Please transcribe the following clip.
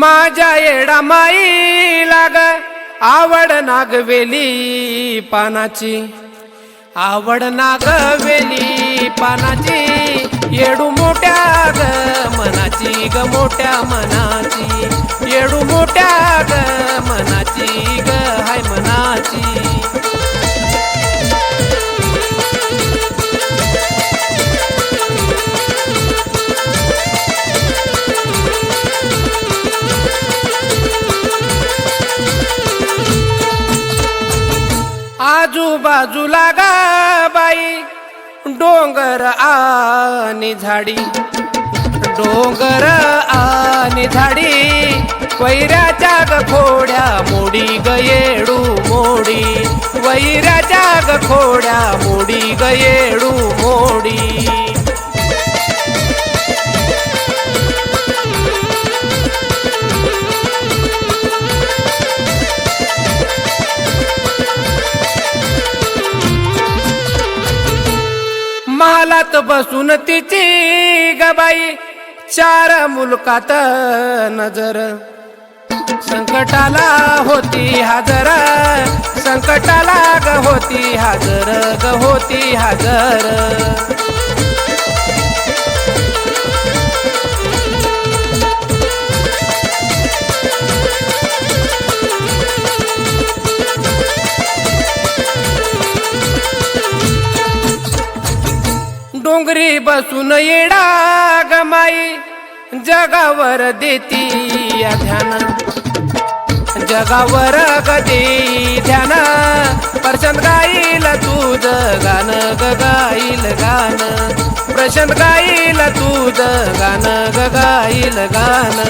माझ्या येडा माई लाग आवड नागवेली पानाची. आवड नागवेली पानाची येडू मोठ्या ग मनाची ग मोठ्या मनाची. येडू मोठ्या ग आजूबाजूला गा बाई. डोंगर आणि झाडी. डोंगर आणि झाडी. वैराच्या ग खोड्या मोडी गयेडू मोडी. वैराच्या ग खोड्या मोडी गयेडू मोडी. महालात बसून तिची गबाई चार मुलकात नजर. संकटाला होती हजर संकटाला ग होती हजर ग होती हजर. डोंगरी बसून येडा गमाई जगावर देती ध्यान. जगावर गदी ध्यान. प्रशांत गाईल तुझ गान गाईल गान. प्रशांत गाईल तुझ गान गाईल गान.